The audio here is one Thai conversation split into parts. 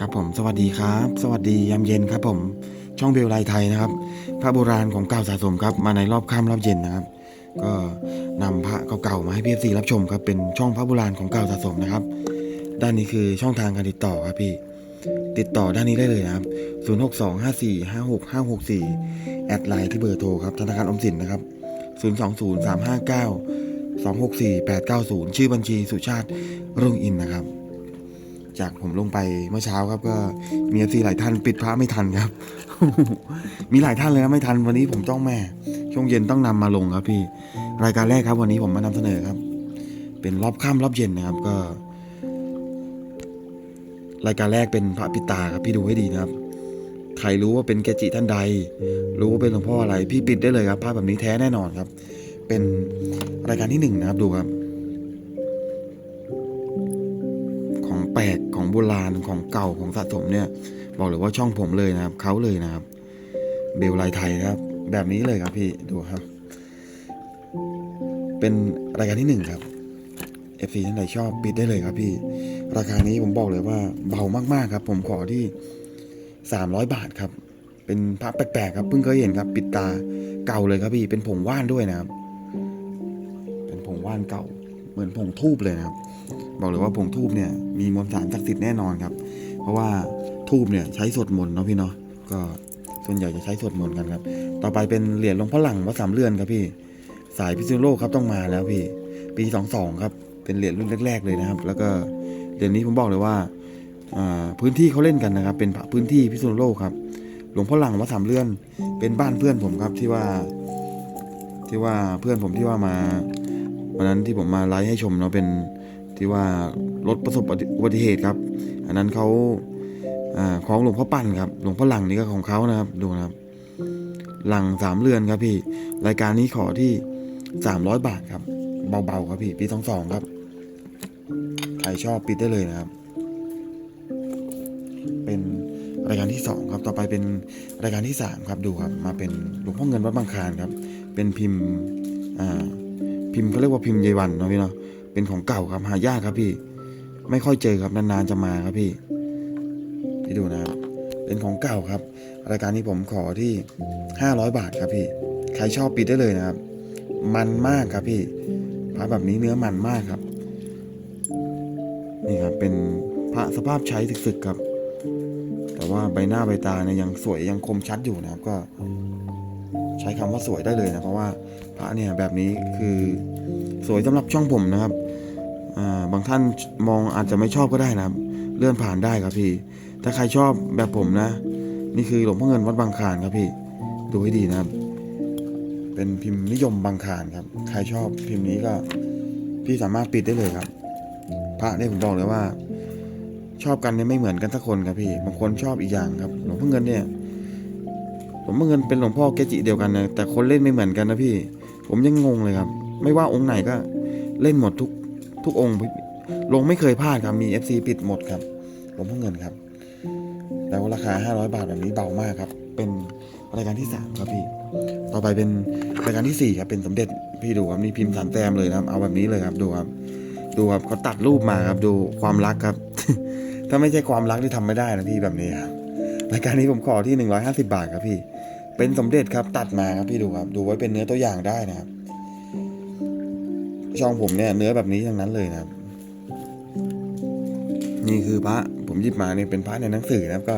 ครับผมสวัสดีครับ สวัสดียามเย็นครับผม ช่องเบลไลไทยนะครับ พระโบราณของเก่าสะสมครับ มาในรอบค่ำรอบเย็นนะครับ ก็นำพระเก่าๆมาให้พี่ซีรับชมครับ เป็นช่องพระโบราณของเก่าสะสมนะครับ ด้านนี้คือช่องทางการติดต่อครับพี่ ติดต่อด้านนี้ได้เลยนะครับ 0 6 2 5 4 5 6 5 6 4 แอดไลน์ที่เบอร์โทรครับ ธนาคารออมสินนะครับ 0 2 0 3 5 9 2 6 4 8 9 0 ชื่อบัญชีสุชาติรุ่งอินนะครับ จากผมลงไปเมื่อเช้าครับ ก็มีซีหลายท่านปิดพระไม่ทันครับ มีหลายท่านเลยนะไม่ทันวันนี้ผมต้องแม่ ช่วงเย็นต้องนำมาลงครับพี่รายการแรกครับ วันนี้ผมมานำเสนอครับ เป็นรอบค่ำรอบเย็นนะครับ ก็ รายการแรกเป็นพระปิตาครับพี่ดูให้ดีนะครับใครรู้ว่าเป็นเกจิท่านใด รู้ว่าเป็นหลวงพ่ออะไร พี่ปิดได้เลยครับภาพแบบนี้แท้แน่นอนครับ เป็นรายการที่หนึ่งนะครับดูครับ โบราณของเก่าของสะสมเนี่ย บอกเลยว่าช่องผมเลยนะครับเขาเลยนะครับ เบลไลไทยนะครับ แบบนี้เลยครับพี่ดูครับ เป็นรายการที่หนึ่งครับ FC ท่านใดชอบปิดได้เลยครับพี่ ราคานี้ผมบอกเลยว่าเบามากๆครับ ผมขอที่300บาทครับ เป็นพระแปลกๆครับเพิ่งเคยเห็นครับ ปิดตาเก่าเลยครับพี่ เป็นผงว่านด้วยนะครับ เป็นผงว่านเก่า เหมือนผงทูบเลยนะครับ บอกเลยว่าผงทูบเนี่ยมีมวลสารศักดิ์สิทธิ์แน่นอนครับ เพราะว่าทูบเนี่ยใช้สวดมนต์เนาะพี่เนาะก็ส่วนใหญ่จะใช้สวดมนต์กันครับ ต่อไปเป็นเหรียญหลวงพ่อหลังวัดสามเรือนครับพี่ สายพิษณุโลกครับต้องมาแล้วพี่ ปีสองสองครับ เป็นเหรียญรุ่นแรก ๆ เลยนะครับ แล้วก็เหรียญนี้ผมบอกเลยว่าพื้นที่เขาเล่นกันนะครับ เป็นพื้นที่พิษณุโลกครับ หลวงพ่อหลังวัดสามเรือน เป็นบ้านเพื่อนผมครับที่ว่า ที่ว่าเพื่อนผมที่ว่ามาวันนั้นที่ผมมาไลฟ์ให้ชมเนาะเป็น ที่ว่ารถประสบอุบัติเหตุครับ อันนั้นเขาอของหลวงพ่อปั่นครับ หลวงพ่อหลังนี่ก็ของเขานะครับ ดูนะครับ หลังสามเรือนครับพี่ รายการนี้ขอที่สามร้อยบาทครับ เบาๆครับพี่ ปีสองสองครับ ใครชอบปิดได้เลยนะครับ เป็นรายการที่สองครับ ต่อไปเป็นรายการที่สามครับ ดูครับ มาเป็นหลวงพ่อเงินวัดบางคลานครับ เป็นพิมพ์ อ่า พิมพ์เขาเรียกว่าพิมพ์ยายวันนะพี่เนาะ เป็นของเก่าครับหายากครับพี่ ไม่ค่อยเจอครับนานๆจะมาครับพี่พี่ดูนะครับเป็นของเก่าครับ รายการนี้ผมขอที่ห้าร้อยบาทครับพี่ใครชอบปิดได้เลยนะครับ มันมากครับพี่พระแบบนี้เนื้อมันมากครับ นี่ครับเป็นพระสภาพใช้ศึกๆครับ แต่ว่าใบหน้าใบตาเนี่ยยังสวยยังคมชัดอยู่นะครับก็ ใช้คำว่าสวยได้เลยนะเพราะว่าพระเนี่ยแบบนี้คือ สวยสำหรับช่องผมนะครับอ่าบางท่านมองอาจจะไม่ชอบก็ได้นะครับ เลื่อนผ่านได้ครับพี่ ถ้าใครชอบแบบผมนะ นี่คือหลวงพ่อเงินวัดบางคานครับพี่ดูให้ดีนะครับ เป็นพิมพ์นิยมบางคานครับ ใครชอบพิมพ์นี้ก็พี่สามารถปิดได้เลยครับ พระเนี่ยผมบอกเลยว่า ชอบกันเนี่ยไม่เหมือนกันสักคนครับพี่ บางคนชอบอีกอย่างครับ หลวงพ่อเงินเนี่ยหลวงพ่อเงินเป็นหลวงพ่อเกจิเดียวกันนะแต่คนเล่นไม่เหมือนกันนะพี่ ผมยังงงเลยครับ ไม่ว่าองค์ไหนก็เล่นหมดทุกทุกองค์ลงไม่เคยพลาดครับมี FC ปิดหมดครับหลวงพ่อเงินครับ แล้วราคา 500 บาทแบบนี้เบามากครับ เป็นรายการที่ 3 ครับพี่ ต่อไปเป็นรายการทีสี่4 ครับ เป็นสมเด็จพี่ดูครับนี่พิมพ์สามแต้มเลยนะครับ เอาแบบนี้เลยครับดูครับ ดูครับเขาตัดรูปมาครับ ดูความรักครับ ถ้าไม่ใช่ความรักที่ทำไม่ได้นะพี่แบบนี้ครับรายการนี้ผมขอที่ 150 บาทครับพี่ เป็นสมเด็จครับตัดมาครับพี่ดูครับ ดูไว้เป็นเนื้อตัวอย่างได้นะครับ ช่องผมเนี่ยเนื้อแบบนี้ทั้งนั้นเลยนะครับ นี่คือพระผมหยิบมาเนี่ยเป็นพระในหนังสือนะครับก็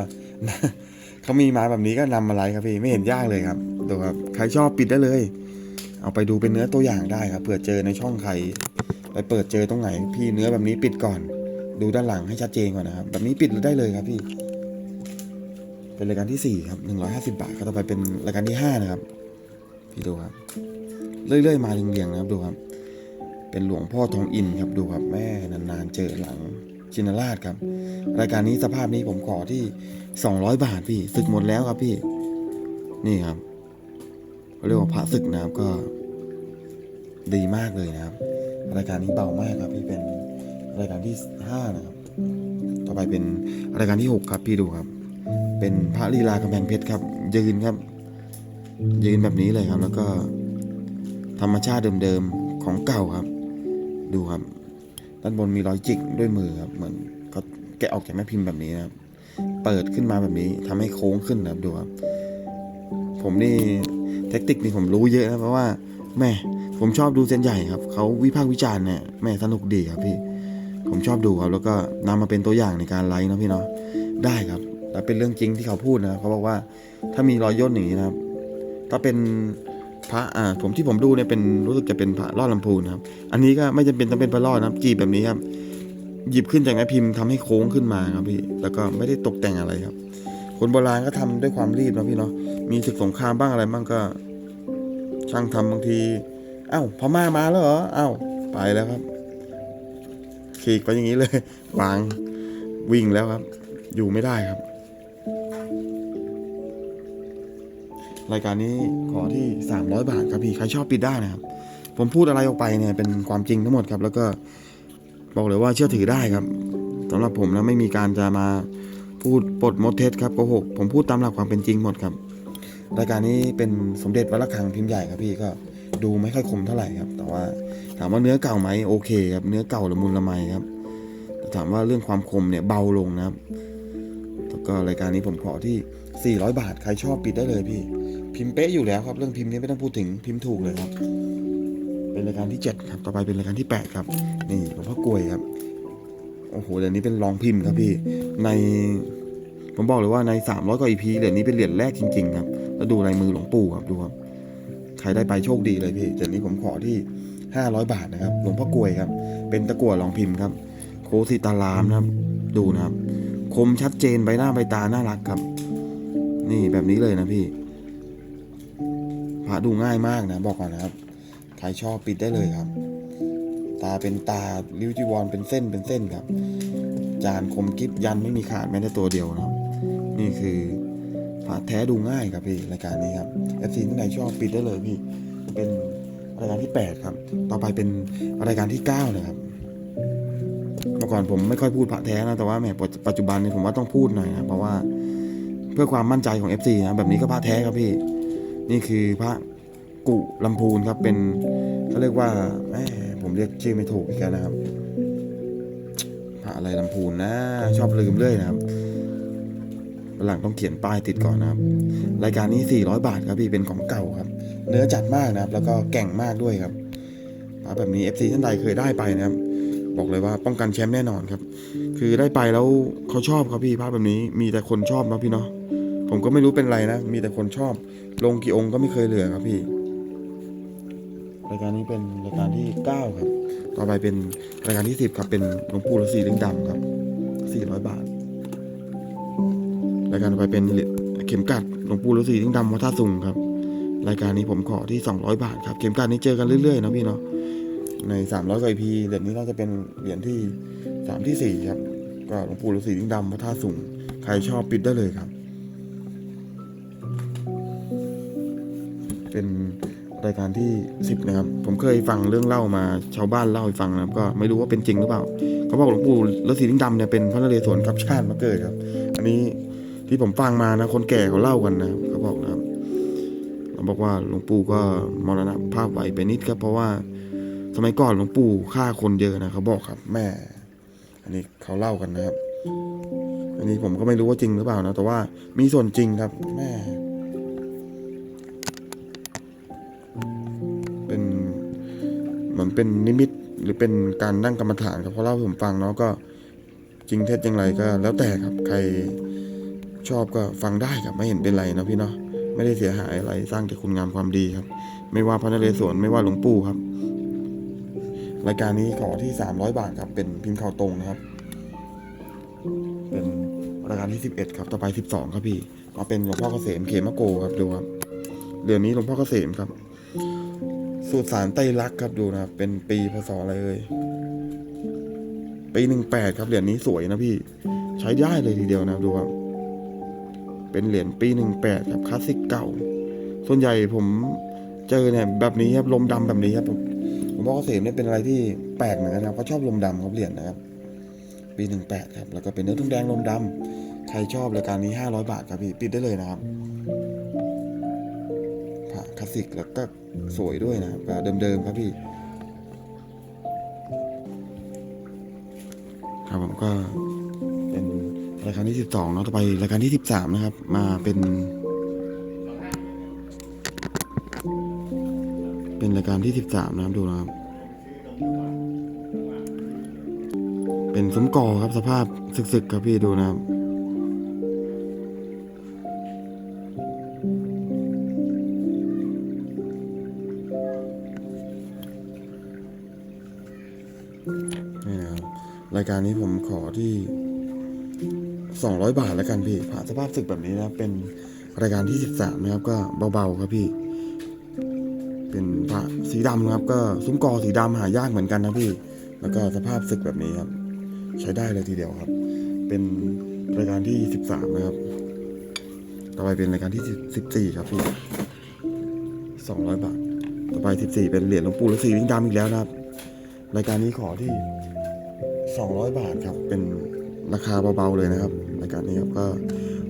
เขามีมาแบบนี้ก็นำมาไลฟ์ครับพี่ไม่เห็นยากเลยครับดูครับใครชอบปิดได้เลย เอาไปดูเป็นเนื้อตัวอย่างได้ครับเผื่อเจอในช่องใครไปเปิดเจอตรงไหน พี่เนื้อแบบนี้ปิดก่อน ดูด้านหลังให้ชัดเจนก่อนนะครับ แบบนี้ปิดได้เลยครับพี่ เป็นรายการที่สี่ครับหนึ่งร้อยห้าสิบาทครับต่อไปเป็นรายการที่ห้านะครับ พี่ดูครับ เรื่อยๆมาเรียงๆนะครับดูครับ เป็นหลวงพ่อทองอินครับดูครับแม่นานๆเจอหลังชินราชครับ รายการนี้สภาพนี้ผมขอที่สองร้อยบาทพี่ศึกหมดแล้วครับพี่ นี่ครับเรียกว่าพระศึกนะครับก็ดีมากเลยนะครับ รายการนี้เบามากครับ พี่เป็นรายการที่ห้านะครับต่อไปเป็นรายการที่หกครับพี่ดูครับ เป็นพระลีลากำแพงเพชรครับยืนครับ ยืนแบบนี้เลยครับ แล้วก็ธรรมชาติเดิมๆของเก่าครับ ดูครับด้านบนมีรอยจิกด้วยมือครับเหมือนเขาแกะออกจากแม่พิมพ์แบบนี้นะครับเปิดขึ้นมาแบบนี้ทำให้โค้งขึ้นนะครับดูครับ ผมนี่เทคนิคนี่ผมรู้เยอะนะเพราะว่าแม่ผมชอบดูเส้นใหญ่ครับเขาวิพากษ์วิจารณ์เนี่ยแม่สนุกดีครับพี่ ผมชอบดูครับ แล้วก็นำมาเป็นตัวอย่างในการไลฟ์นะพี่เนาะได้ครับแล้วเป็นเรื่องจริงที่เขาพูดนะเขาบอกว่าถ้ามีรอยย่นอย่างนี้นะครับ ถ้าเป็น พระอ่าผมที่ผมดูเนี่ยเป็นรู้สึกจะเป็นพระรอดลำพูนครับ อันนี้ก็ไม่จำเป็นต้องเป็นพระรอดนะครับจีบแบบนี้ครับ หยิบขึ้นจากแม่พิมพ์ทำให้โค้งขึ้นมาครับพี่แล้วก็ไม่ได้ตกแต่งอะไรครับ คนโบราณก็ทำด้วยความรีบนะพี่เนาะมีศึกสงครามบ้างอะไรบ้างก็ ช่างทำบางที เอ้าพม่ามาแล้วเหรอเอ้าไปแล้วครับขีกไปอย่างนี้เลย วางวิ่งแล้วครับ อยู่ไม่ได้ครับ รายการนี้ขอที่ 300 บาทครับพี่ใครชอบปิดได้นะครับ ผมพูดอะไรออกไปเนี่ยเป็นความจริงทั้งหมดครับ แล้วก็บอกเลยว่าเชื่อถือได้ครับสำหรับผมนะไม่มีการจะมาพูดปดมดเท็จครับโกหกผมพูดตามหลักความเป็นจริงหมดครับ รายการนี้เป็นสมเด็จวัดระฆังพิมพ์ใหญ่ครับพี่ก็ดูไม่ค่อยคมเท่าไหร่ครับ แต่ว่าถามว่าเนื้อเก่าไหมโอเคครับเนื้อเก่าละมุนละไมครับแต่ถามว่าเรื่องความคมเนี่ยเบาลงนะครับแล้วก็รายการนี้ผมขอที่ 400 บาท ใครชอบปิดได้เลยพี่ พิมพ์เป๊ะอยู่แล้วครับ เรื่องพิมพ์นี้ไม่ต้องพูดถึงพิมพ์ถูกเลยครับ เป็นรายการที่ 7 ครับ ต่อไปเป็นรายการที่ 8 ครับ นี่หลวงพ่อกลวยครับ โอ้โหเหรียญนี้เป็นรองพิมพ์ครับพี่ ใน ผมบอกเลยว่าใน 300 กว่า EP เหรียญนี้เป็นเหรียญแรกจริง ๆ ครับ แล้วดูลายมือหลวงปู่ครับดูครับ ใครได้ไปโชคดีเลยพี่เหรียญนี้ผมขอที่ 500 บาทนะครับ หลวงพ่อกลวยครับ เป็นตะกั่วรองพิมพ์ครับ โคสิตารามนะครับ ดูนะครับ คมชัดเจนใบหน้าใบตาน่ารักครับ นี่แบบนี้เลยนะพี่พระดูง่ายมากนะ บอกก่อนนะครับใครชอบปิดได้เลยครับ ตาเป็นตาริ้วจีวรเป็นเส้นเป็นเส้นครับ จานคมกิฟยันไม่มีขาดแม้แต่ตัวเดียวนะครับนี่คือพระแท้ดูง่ายครับพี่รายการนี้ครับเอฟซีท่านไหนชอบปิดได้เลยพี่เป็นรายการที่ 8 ครับ ต่อไปเป็นรายการที่ 9 นะครับ เมื่อก่อนผมไม่ค่อยพูดพระแท้นะ แต่ว่าแหมปัจจุบันนี้ผมว่าต้องพูดหน่อยนะ เพราะว่า เพื่อความมั่นใจของ FC นะแบบนี้ก็พระแท้ครับพี่ นี่คือพระกุลำพูนครับเป็นเขาเรียกว่าแหมผมเรียกชื่อไม่ถูกอีกแล้วนะครับพระอะไรลำพูนนะชอบลืมเรื่อยนะครับวันหลังต้องเขียนป้ายติดก่อนนะครับ รายการนี้ 400 บาทครับพี่เป็นของเก่าครับ เนื้อจัดมากนะครับ แล้วก็แก่งมากด้วยครับพระแบบนี้ FC ท่านใดเคยได้ไปนะครับ บอกเลยว่าป้องกันแชมป์แน่นอนครับ คือได้ไปแล้วเขาชอบครับพี่ภาพแบบนี้ มีแต่คนชอบเนาะพี่เนาะผมก็ไม่รู้เป็นไรนะ มีแต่คนชอบ ลงกี่องค์ก็ไม่เคยเหลือครับพี่ รายการนี้เป็นรายการที่9ครับ ต่อไปเป็นรายการที่10ครับ เป็นหลวงปู่ฤาษีลิงดำครับ400บาท รายการต่อไปเป็นเข็มกัดหลวงปู่ฤาษีลิงดำวัดท่าสุงครับ รายการนี้ผมขอที่200บาทครับ เข็มกัดนี้เจอกันเรื่อยๆนะพี่เนาะ ใน300กว่า EP เหรียญนี้น่าจะเป็นเหรียญที่3ที่4ครับ ก็หลวงปู่ฤาษีลิงดำพระธาตุสูงใครชอบปิดได้เลยครับ เป็นรายการที่10นะครับ ผมเคยฟังเรื่องเล่ามาชาวบ้านเล่าให้ฟังนะครับ ก็ไม่รู้ว่าเป็นจริงหรือเปล่า เขาบอกหลวงปู่ฤาษีลิงดำเนี่ยเป็นพระนเรศวรกับชาติมาเกิดครับ อันนี้ที่ผมฟังมานะคนแก่เขาเล่ากันนะเขาบอกนะครับเขาบอกว่าหลวงปู่ก็มรณภาพไวไปนิดครับเพราะว่าสมัยก่อนหลวงปู่ฆ่าคนเยอะนะเขาบอกครับ แม่ อันนี้เขาเล่ากันนะครับ อันนี้ผมก็ไม่รู้ว่าจริงหรือเปล่านะ แต่ว่ามีส่วนจริงครับแม่เป็นเหมือนเป็นนิมิตหรือเป็นการนั่งกรรมฐานครับเขาเล่าให้ผมฟังเนาะก็จริงเท็จอย่างไรก็ แล้วแต่ครับ ใครชอบก็ฟังได้ครับไม่เห็นเป็นไรนะพี่เนาะไม่ได้เสียหายอะไรสร้างแต่คุณงามความดีครับ ไม่ว่าพระนเรศวรไม่ว่าหลวงปู่ครับ รายการนี้ขอที่ 300 บาทครับ เป็นพิมพ์ข่าวตรงนะครับ เป็นรายการที่ 11 ครับ ต่อไป 12 ครับพี่ก็เป็นหลวงพ่อเกษมเขมโกครับดูครับเดือนนี้หลวงพ่อเกษมครับสูตรสารไตรลักครับดูนะครับ เป็นปีพศอะไรเอ่ยปี18ครับเหรียญนี้สวยนะพี่ ใช้ได้เลยทีเดียวนะดูครับ เป็นเหรียญปี18ครับคลาสสิกเก่า ส่วนใหญ่ผมเจอเนี่ยแบบนี้ครับลมดำแบบนี้ครับ ผมผมว่าเกษมเนี่ยเป็นอะไรที่แปลกเหมือนกันนะครับเขาชอบลมดำครับเหรียญนะครับ ปีหนึ่งแปดครับ แล้วก็เป็นเนื้อทุ่งแดงลมดำใครชอบรายการนี้ห้าร้อยบาทครับพี่ปิดได้เลยนะครับผ่าคลาสสิกแล้วก็สวยด้วยนะครับเดิมๆครับพี่ครับผมก็เป็นรายการที่สิบสองเนาะต่อไปรายการที่สิบสามนะครับ มาเป็น เป็นรายการที่สิบสามนะครับดูนะครับ เป็นซุ้มกอครับสภาพสึกๆครับพี่ดูนะครับนี่นะครับรายการนี้ผมขอที่สองร้อยบาทแล้วกันพี่ผ่านสภาพศึกแบบนี้นะเป็นรายการที่สิบสามนะครับ ก็เบาๆครับพี่ เป็น สีดำนะครับ ก็ซุ้มกอสีดำหายากเหมือนกันนะพี่ แล้วก็สภาพศึกแบบนี้ครับ ใช้ได้เลยทีเดียวครับ เป็นรายการที่สิบสามนะครับ ต่อไปเป็นรายการที่สิบสี่ครับพี่สองร้อยบาท ต่อไปสิบสี่เป็นเหรียญหลวงปู่ฤาษีลิงดำอีกแล้วนะครับ รายการนี้ขอที่ 200 บาทครับ เป็นราคาเบาๆเลยนะครับ รายการนี้ครับก็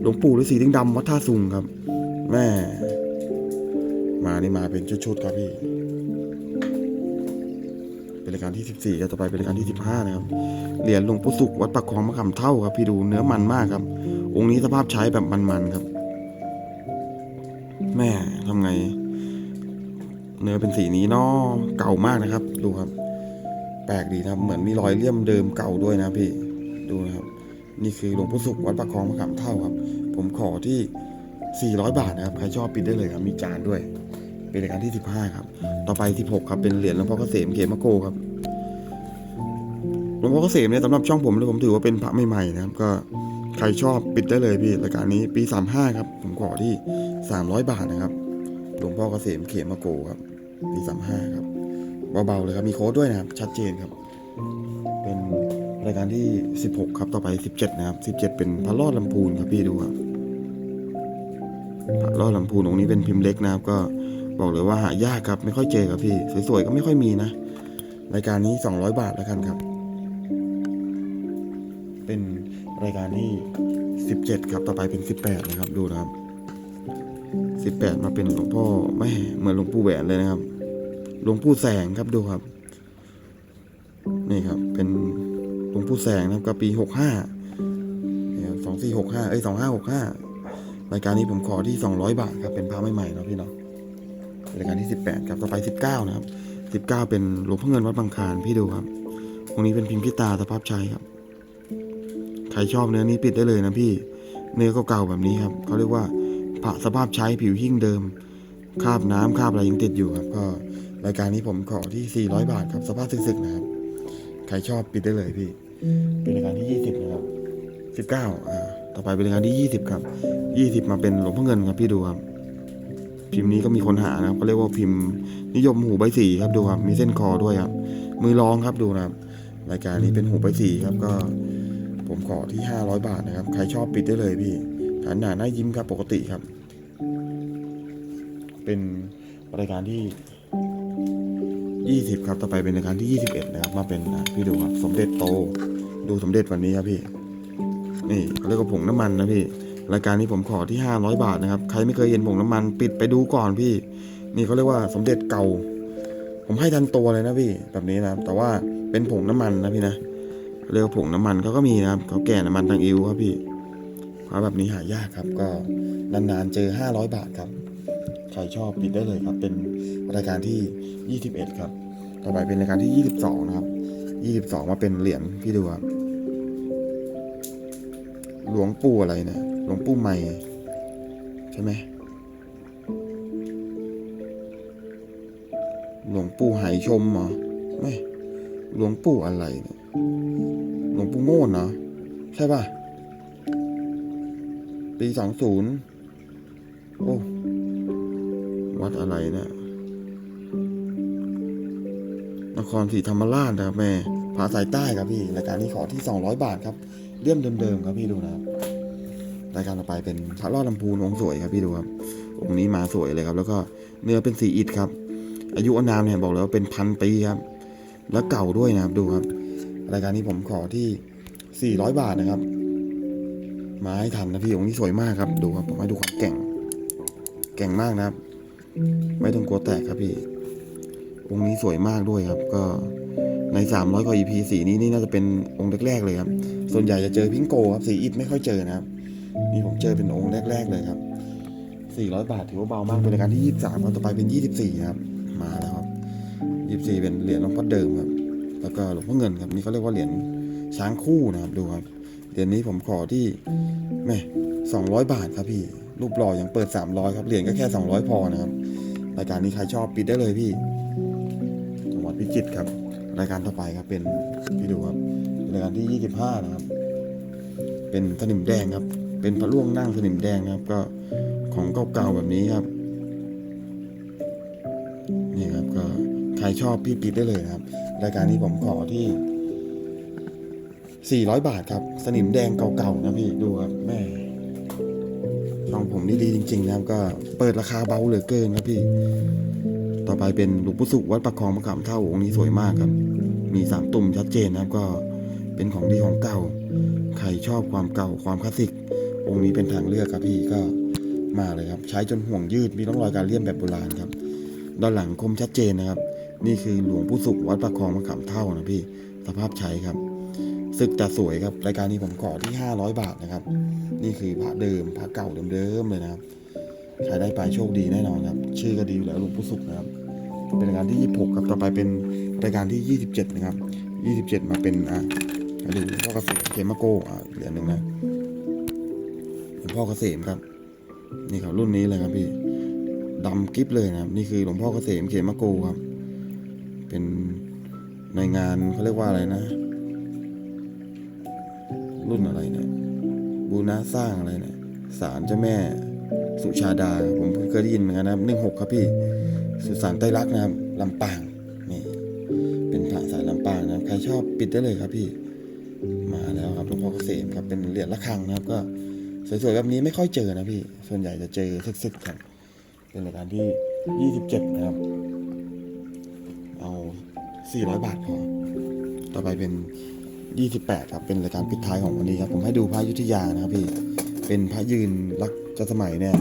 หลวงปู่ฤาษีลิงดำวัดท่าซุงครับ แม่ มานี่มาเป็นชุดๆครับพี่ เป็นรายการที่ 14ครับต่อไปเป็นรายการที่ 15 นะครับ เหรียญหลวงปู่สุขวัดปักคลองมะขามเท่าครับ พี่ดูเนื้อมันมากครับ องค์นี้สภาพใช้แบบมันๆครับ แม่ทำไง เนื้อเป็นสีนี้เนาะเก่ามากนะครับ ดูครับ แปลกดีนะครับ เหมือนมีรอยเลี่ยมเดิมเก่าด้วยนะพี่ ดูนะครับ นี่คือหลวงพ่อสุขวัดประคองมะขามเท่าครับ ผมขอที่ 400 บาทนะครับ ใครชอบปิดได้เลยครับ มีจานด้วย เป็นรายการที่ 15 ครับ ต่อไป 16 ครับ เป็นเหรียญหลวงพ่อเกษมเขมโกครับหลวงพ่อเกษมเนี่ยสำหรับช่องผมเลยผมถือว่าเป็นพระใหม่ๆนะครับ ก็ใครชอบปิดได้เลยพี่รายการนี้ปี 35 ครับ ผมขอที่ 300 บาทนะครับ หลวงพ่อเกษมเขมโกครับ ปี 35 ครับ เบาๆเลยครับ มีโค้ดด้วยนะครับ ชัดเจนครับ เป็นรายการที่ 16 ครับ ต่อไป 17 นะครับ 17 เป็นพระรอดลำพูนครับพี่ดูครับพระรอดลำพูนองค์นี้เป็นพิมพ์เล็กนะครับก็ บอกเลยว่าหายากครับ ไม่ค่อยเจอครับพี่ สวยๆก็ไม่ค่อยมีนะ รายการนี้ 200 บาทแล้วกันครับ เป็นรายการที่ 17 ครับต่อไปเป็น 18 นะครับ ดูนะครับ 18 มาเป็นหลวงพ่อแม่เหมือนหลวงปู่แหวนเลยนะครับหลวงปู่แสงครับดูครับ นี่ครับ เป็นหลวงปู่แสงนะครับก็ปีหกห้านี่ครับสองสี่หกห้าเอ้ยสองห้าหกห้ารายการนี้ผมขอที่สองร้อยบาทครับ เป็นพระใหม่ๆเนาะพี่เนาะ รายการที่สิบแปดครับต่อไปสิบเก้านะครับสิบเก้าเป็นหลวงพ่อเงินวัดบางคานพี่ดูครับตรงนี้เป็นพิมพ์พิตาสภาพใช้ครับใครชอบเนื้อนี้ปิดได้เลยนะพี่ เนื้อเก่าๆแบบนี้ครับเขาเรียกว่าพระสภาพใช้ผิวหิ้งเดิมคาบน้ำคาบอะไรยังติดอยู่ครับ ก็รายการนี้ผมขอที่ 400 บาทครับสภาพสึกๆนะครับใครชอบปิดได้เลยพี่ เป็นรายการที่ 20 นะครับ 19อ่าต่อไปเป็นรายการที่ 20 ครับ 20 มาเป็นหลวงพ่อเงินครับพี่ดูครับ พิมพ์นี้ก็มีคนหานะครับก็เรียกว่าพิมพ์นิยมหูใบสีครับดูครับ มีเส้นคอด้วยครับ มือรองครับดูนะครับ รายการนี้เป็นหูใบสีครับก็ ผมขอที่ 500 บาทนะครับ ใครชอบปิดได้เลยพี่ฐานหนาหน้ายิ้มครับปกติครับ เป็นรายการที่ยี่สิบครับ ต่อไปเป็นรายการที่ยี่สิบเอ็ดนะครับ มาเป็นอะพี่ดูครับ สมเด็จโต ดูสมเด็จวันนี้ครับพี่ นี่เขาเรียกว่าผงน้ำมันนะพี่ รายการนี้ผมขอที่ห้าร้อยบาทนะครับ ใครไม่เคยเห็นผงน้ำมันปิดไปดูก่อนพี่ นี่เขาเรียกว่าสมเด็จเก่า ผมให้ทันตัวเลยนะพี่แบบนี้นะครับแต่ว่าเป็นผงน้ำมันนะพี่นะเรียกว่าผงน้ำมันเขาก็มีนะครับเขาแก่น้ำมันทางอิวครับพี่เพราะแบบนี้หายากครับ ก็นานๆเจอห้าร้อยบาทครับ ใครชอบปิดได้เลยครับ เป็นรายการที่ 21 ครับ ต่อไปเป็นรายการที่ 22 นะครับ 22 มาเป็นเหรียญพี่ดูครับหลวงปู่อะไรเนะี่ยห ลวงปู่ใหม่ ใช่ไหมหลวงปู่ไหชมเหรอไม่หลวงปู่อะไรเนี่ยหลวงปู่โม่นเหรอใช่ป่ะ ปี20โอ้วัดอะไรเนะี่ยนครศรีธรรมราชนะครับแม่ผาสายใต้ครับพี่รายการนี้ขอที่ 200 บาทครับเลี่ยมเดิมๆครับพี่ดูนะครับ รายการต่อไปเป็นพระรอดลำพูนองค์สวยครับพี่ดูครับองค์นี้มาสวยเลยครับ แล้วก็เนื้อเป็นสีอิฐครับ อายุอนามเนี่ยบอกเลยว่าเป็นพันปีครับ แล้วเก่าด้วยนะครับดูครับ รายการนี้ผมขอที่ 400 บาทนะครับ มาให้ทันนะพี่องค์นี้สวยมากครับ ดูครับผมให้ดูความแก่ง แก่งมากนะครับ ไม่ต้องกลัวแตกครับพี่องค์นี้สวยมากด้วยครับ ก็ใน 300กว่า EP สีนี้นี่น่าจะเป็นองค์แรกๆเลยครับ ส่วนใหญ่จะเจอพิงโกครับสีอิฐไม่ค่อยเจอนะครับ นี่ผมเจอเป็นองค์แรก ๆเลยครับ 400 บาทถือว่าเบามากเป็นรายการที่ 23ครับต่อไปเป็น 24 ครับ มาแล้วครับ 24 เป็นเหรียญหลวงพ่อเดิมครับ แล้วก็หลวงพ่อเงินครับนี่เขาเรียกว่าเหรียญช้างคู่นะครับดูครับเหรียญนี้ผมขอที่แม่200 บาทครับพี่รูปหล่อยังเปิด 300 ครับเหรียญก็แค่ 200 พอนะครับรายการนี้ใครชอบปิดได้เลยพี่จังหวัดพิจิตรครับ รายการต่อไปครับเป็นพี่ดูครับเป็นรายการที่ 25 นะครับ เป็นสนิมแดงครับ เป็นพระล่วงนั่งสนิมแดงนะครับก็ของเก่าๆแบบนี้ครับ นี่ครับก็ใครชอบพี่ปิดได้เลยครับ รายการนี้ผมขอที่ 400 บาทครับ สนิมแดงเก่าๆนะพี่ดูครับแม่ช่องผมนี่ดีจริง ๆ นะครับ ก็เปิดราคาเบาเหลือเกินครับพี่ ต่อไปเป็นหลวงปู่สุขวัดประคองมะขามเท่าองค์นี้สวยมากครับ มีสามตุ่มชัดเจนนะครับก็เป็นของดีของเก่า ใครชอบความเก่าความคลาสสิก องค์นี้เป็นทางเลือกครับพี่ก็มาเลยครับ ใช้จนห่วงยืดมีร่องรอยการเลี่ยมแบบโบราณครับ ด้านหลังคมชัดเจนนะครับ นี่คือหลวงปู่สุขวัดประคองมะขามเท่านะพี่สภาพใช้ครับศึกแต่สวยครับรายการนี้ผมขอที่ 500 บาทนะครับ นี่คือพระเดิมพระเก่าเดิมๆเลยนะครับใครได้ไปโชคดีแน่นอนครับ ชื่อก็ดีอยู่แล้วหลวงปู่สุขนะครับ เป็นรายการที่ 26 ครับต่อไปเป็นรายการที่ 27 นะครับ 27 มาเป็นอะดูหลวงพ่อเกษมเขมโก้อะเหรียญหนึ่งนะ งพ่อเกษมครับ นี่ครับรุ่นนี้เลยครับพี่ดำกิ๊บเลยนะครับ นี่คือหลวงพ่อเกษมเขมโกครับ เป็นในงานเขาเรียกว่าอะไรนะ รุ่นอะไรเนี่ยบูรณะสร้างอะไรเนี่ยศาลเจ้าแม่สุชาดา ผมเพิ่งเคยได้ยินเหมือนกันนะครับหนึ่งหกครับพี่ สุสานไตรลักษณ์นะครับลำปางนี่เป็นพระสายลำปางนะใครชอบปิดได้เลยครับพี่ มาแล้วครับหลวงพ่อเกษมครับเป็นเหรียญละคังนะครับก็ สวยๆแบบนี้ไม่ค่อยเจอนะพี่ ส่วนใหญ่จะเจอซึกๆครับเป็นรายการที่ 27 นะครับ เอา 400 บาทพอ ต่อไปเป็น 28 ครับ เป็นรายการปิดท้ายของวันนี้ครับ ผมให้ดูพระยุทธยานะครับพี่ เป็นพระยืนรักจะสมัยเนี่ย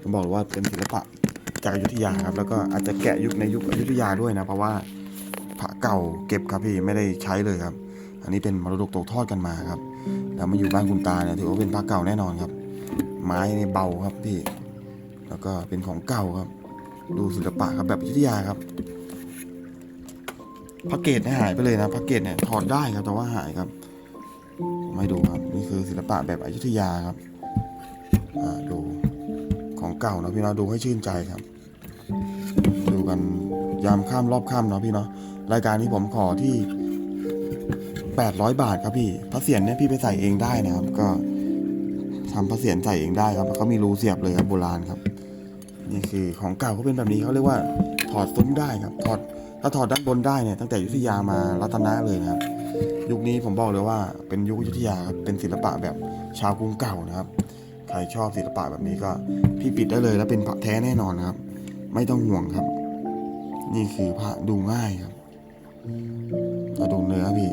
ผมบอกว่าเป็นศิลปะจากอยุธยาครับ แล้วก็อาจจะแกะยุคในยุคอยุธยาด้วยนะ เพราะว่าพระเก่าเก็บครับพี่ ไม่ได้ใช้เลยครับ อันนี้เป็นมรดกตกทอดกันมาครับ แล้วมาอยู่บ้านคุณตาเนี่ยถือว่าเป็นพระเก่าแน่นอนครับ ไม้เนี่ยเบาครับพี่ แล้วก็เป็นของเก่าครับ ดูศิลปะครับแบบอยุธยาครับพระเกตเนี่ยหายไปเลยนะพระเกตเนี่ยถอดได้ครับแต่ว่าหายครับไม่ดูครับ นี่คือศิลปะแบบอยุธยาครับอ่าดูของเก่านะพี่เนาะดูให้ชื่นใจครับ ดูกันยามข้ามรอบข้ามเนาะพี่เนาะรายการนี้ผมขอที่ 800 บาทครับพี่พระเศียรเนี่ยพี่ไปใส่เองได้นะครับ ก็ทำพระเศียรใส่เองได้ครับเขามีรูเสียบเลยครับโบราณครับ นี่คือของเก่าเขาเป็นแบบนี้เขาเรียกว่าถอดซุ้มได้ครับ ถอดถ้าถอดด้านบนได้เนี่ยตั้งแต่ยุทธยามารัตนะเลยนะครับ ยุคนี้ผมบอกเลยว่าเป็นยุคยุทธยาครับเป็นศิลปะแบบชาวกรุงเก่านะครับ ใครชอบศิลปะแบบนี้ก็พี่ปิดได้เลยแล้วเป็นพระแท้แน่นอนครับ ไม่ต้องห่วงครับ นี่คือพระดูง่ายครับมาดูเนื้อพี่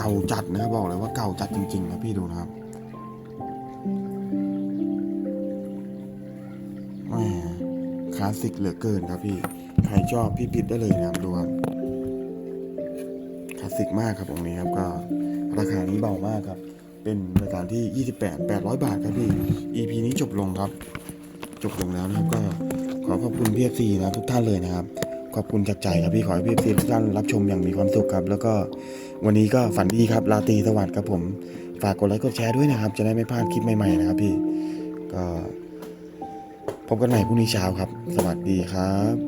เก่าจัดนะครับบอกเลยว่าเก่าจัดจริงๆนะพี่ดูนะครับแหมคลาสสิกเหลือเกินครับพี่ ใครชอบพี่ปิดได้เลยนะครับดูครับคลาสสิกมากครับองค์นี้ครับก็ราคานี้เบามากครับ เป็นรายการที่ 28 800 บาทครับพี่ EP นี้จบลงครับ จบลงแล้วนะครับก็ขอขอบคุณพีเอฟซีนะทุกท่านเลยนะครับ ขอบคุณจากใจครับพี่ขอให้พีเอฟซีทุกท่านรับชมอย่างมีความสุขครับ แล้วก็ วันนี้ก็ฝันดีครับราตรีสวัสดิ์ครับผม ฝากกดไลค์กดแชร์ด้วยนะครับ จะได้ไม่พลาดคลิปใหม่ๆนะครับพี่ ก็พบกันใหม่พรุ่งนี้เช้าครับ สวัสดีครับ